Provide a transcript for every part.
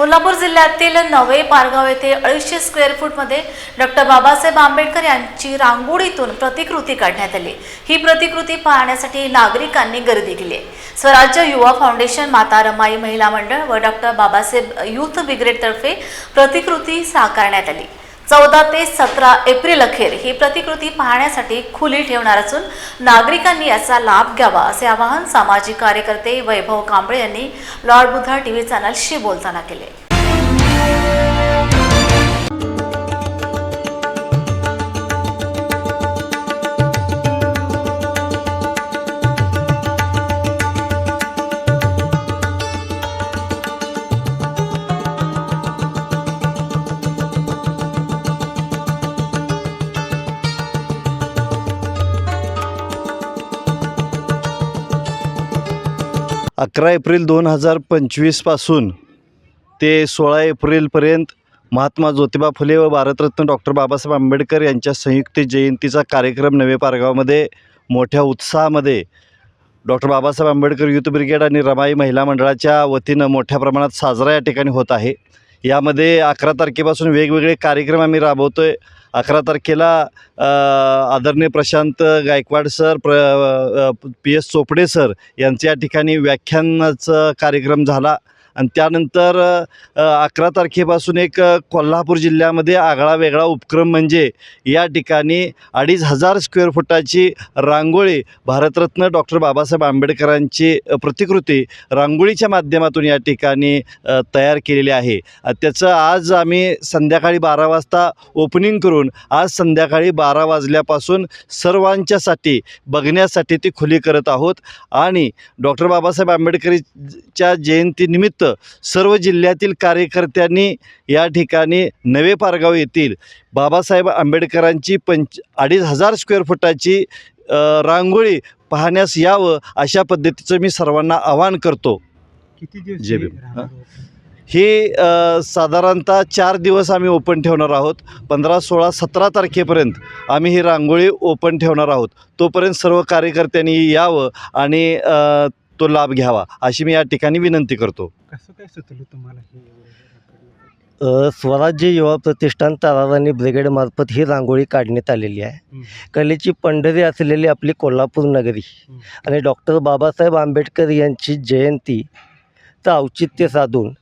कोल्हापूर जिल्ह्यातील नवे पारगाव येथे अडीचशे स्क्वेअर फूटमध्ये डॉक्टर बाबासाहेब आंबेडकर यांची रांगोळीतून प्रतिकृती काढण्यात आली. ही प्रतिकृती पाहण्यासाठी नागरिकांनी गर्दी केली स्वराज्य युवा फाउंडेशन माता रमाई महिला मंडळ व डॉक्टर बाबासाहेब युथ ब्रिगेडतर्फे प्रतिकृती साकारण्यात आली. चौदा ते सतरा एप्रिल अखेर ही प्रतिकृती पाहण्यासाठी खुली ठेवणार असून नागरिकांनी याचा लाभ घ्यावा असे आवाहन सामाजिक कार्यकर्ते वैभव कांबळे यांनी लॉर्ड बुद्धा टीव्ही चॅनलशी बोलताना केले. अकरा एप्रिल दोन हजार पंचवीसपासून ते सोळा एप्रिलपर्यंत महात्मा ज्योतिबा फुले व भारतरत्न डॉक्टर बाबासाहेब आंबेडकर यांच्या संयुक्त जयंतीचा कार्यक्रम नवे पारगावमध्ये मोठ्या उत्साहामध्ये doctor Babasaheb Ambedkar youth brigade आणि रमाई महिला मंडळाच्या वतीनं मोठ्या प्रमाणात साजरा या ठिकाणी होत आहे. यामध्ये अकरा तारखेपासून वेगवेगळे कार्यक्रम आम्ही राबवतो आहे अकरा तारखेला आदरणीय प्रशांत गायकवाड सर प्र पी एस चोपडे सर यांच्या ठिकाणी व्याख्यानाचा कार्यक्रम झाला. आणि त्यानंतर अकरा तारखेपासून एक कोल्हापूर जिल्ह्यामध्ये आगळा वेगळा उपक्रम म्हणजे या ठिकाणी अडीच हजार स्क्वेअर फुटाची रांगोळी भारतरत्न डॉक्टर बाबासाहेब आंबेडकरांची प्रतिकृती रांगोळीच्या माध्यमातून या ठिकाणी तयार केलेली आहे. त्याचं आज आम्ही संध्याकाळी बारा वाजता ओपनिंग करून आज संध्याकाळी बारा वाजल्यापासून सर्वांच्यासाठी बघण्यासाठी ती खुली करत आहोत. आणि डॉक्टर बाबासाहेब आंबेडकरच्या जयंतीनिमित्त सर्व जिल्ह्यातील कार्यकर्त्यांनी या ठिकाणी नवे पारगाव येथील बाबासाहेब आंबेडकरांची पंच अडीच हजार स्क्वेअर फुटाची रांगोळी पाहण्यास यावं अशा पद्धतीचं मी सर्वांना आवाहन करतो. किती जे हे बी- हा. साधारणतः चार दिवस आम्ही ओपन ठेवणार आहोत. पंधरा सोळा सतरा तारखेपर्यंत आम्ही ही रांगोळी ओपन ठेवणार आहोत. तोपर्यंत सर्व कार्यकर्त्यांनी यावं आणि तो लाभ घ्यावा अशी मी या ठिकाणी विनंती करतो. कसं काय सुचलं तुम्हाला हे? अ, स्वराज्य युवा प्रतिष्ठान ताराराणी ब्रिगेडमार्फत ही रांगोळी काढण्यात आलेली आहे. हं, कलेची पंढरी असलेली आपली कोल्हापूर नगरी. हं. आणि डॉक्टर बाबासाहेब आंबेडकर यांची जयंतीचं औचित्य साधून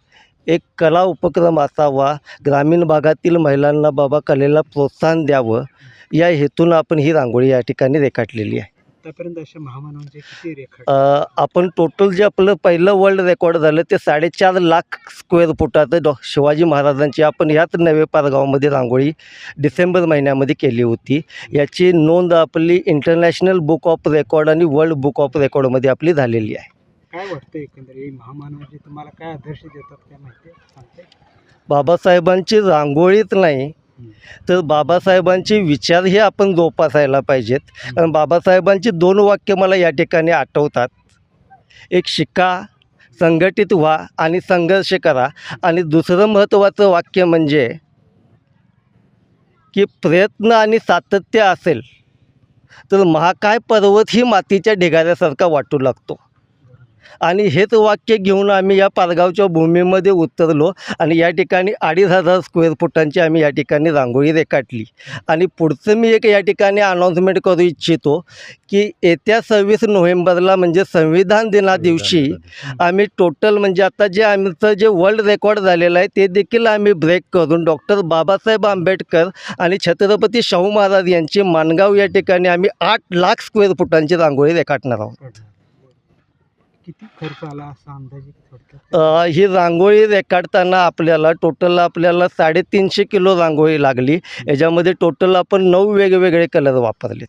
एक कला उपक्रम असावा ग्रामीण भागातील महिलांना बाबा कलेला प्रोत्साहन द्यावं या हेतून आपण ही रांगोळी या ठिकाणी रेखाटलेली आहे. आतापर्यंत अशा महामानवांचे किती अ, आपण टोटल जे आपलं पहिलं वर्ल्ड रेकॉर्ड झालं ते साडेचार लाख स्क्वेअर फुटाचं डॉ. शिवाजी महाराजांची आपण ह्याच नवे पारगावमध्ये रांगोळी डिसेंबर महिन्यामध्ये केली होती. याची नोंद आपली इंटरनॅशनल बुक ऑफ रेकॉर्ड आणि वर्ल्ड बुक ऑफ रेकॉर्डमध्ये आपली झालेली आहे. काय वाटतं एकंदर हे महामानवाचे तुम्हाला काय आदर्श देतात काय माहिती आहे? बाबासाहेबांची रांगोळीच नाही तर बाबासाहेबांचे विचारही आपण जोपासायला पाहिजेत. कारण बाबासाहेबांची दोन वाक्य मला या ठिकाणी आठवतात. एक शिका संघटित व्हा आणि संघर्ष करा. आणि दुसरं महत्त्वाचं वाक्य म्हणजे की प्रयत्न आणि सातत्य असेल तर महाकाय पर्वत ही मातीच्या ढिगाऱ्यासारखा वाटू लागतो. आणि हेच वाक्य घेऊन आम्ही या पारगावच्या भूमीमध्ये उतरलो आणि या ठिकाणी अडीच हजार स्क्वेअर फुटांची आम्ही या ठिकाणी रांगोळी रेखाटली. आणि पुढचं मी एक या ठिकाणी अनाऊन्समेंट करू इच्छितो की येत्या सव्वीस नोव्हेंबरला म्हणजे संविधान दिना दिवशी आम्ही टोटल म्हणजे आता जे आमचं जे वर्ल्ड रेकॉर्ड झालेलं आहे ते देखील आम्ही ब्रेक करून डॉक्टर बाबासाहेब आंबेडकर आणि छत्रपती शाहू महाराज यांची माणगाव या ठिकाणी आम्ही आठ लाख स्क्वेअर फुटांची रांगोळी रेखाटणार आहोत. किती खर्च आला असा अंदाजे थोडक्यात? अ, ही रांगोळी रेखाटताना आपल्याला टोटल आपल्याला साडेतीनशे किलो रांगोळी लागली. याच्यामध्ये टोटल आपण नऊ वेगवेगळे कलर वापरले